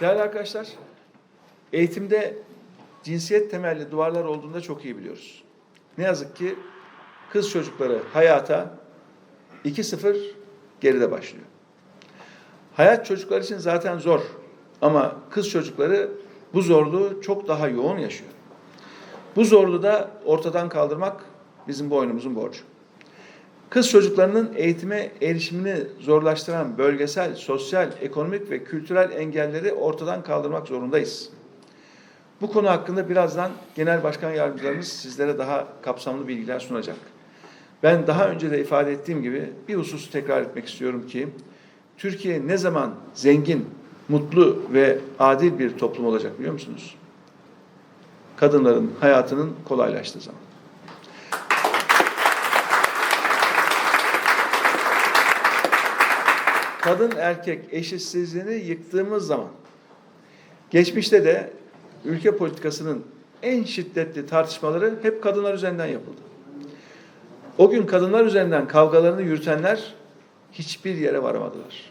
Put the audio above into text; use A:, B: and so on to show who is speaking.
A: Değerli arkadaşlar, eğitimde cinsiyet temelli duvarlar olduğunda çok iyi biliyoruz. Ne yazık ki kız çocukları hayata 2-0 geride başlıyor. Hayat çocuklar için zaten zor ama kız çocukları bu zorluğu çok daha yoğun yaşıyor. Bu zorluğu da ortadan kaldırmak bizim boynumuzun borcu. Kız çocuklarının eğitime erişimini zorlaştıran bölgesel, sosyal, ekonomik ve kültürel engelleri ortadan kaldırmak zorundayız. Bu konu hakkında birazdan Genel Başkan Yardımcılarımız sizlere daha kapsamlı bilgiler sunacak. Ben daha önce de ifade ettiğim gibi bir hususu tekrar etmek istiyorum ki Türkiye ne zaman zengin, mutlu ve adil bir toplum olacak biliyor musunuz? Kadınların hayatının kolaylaştığı zaman. Kadın erkek eşitsizliğini yıktığımız zaman geçmişte de ülke politikasının en şiddetli tartışmaları hep kadınlar üzerinden yapıldı. O gün kadınlar üzerinden kavgalarını yürütenler hiçbir yere varamadılar.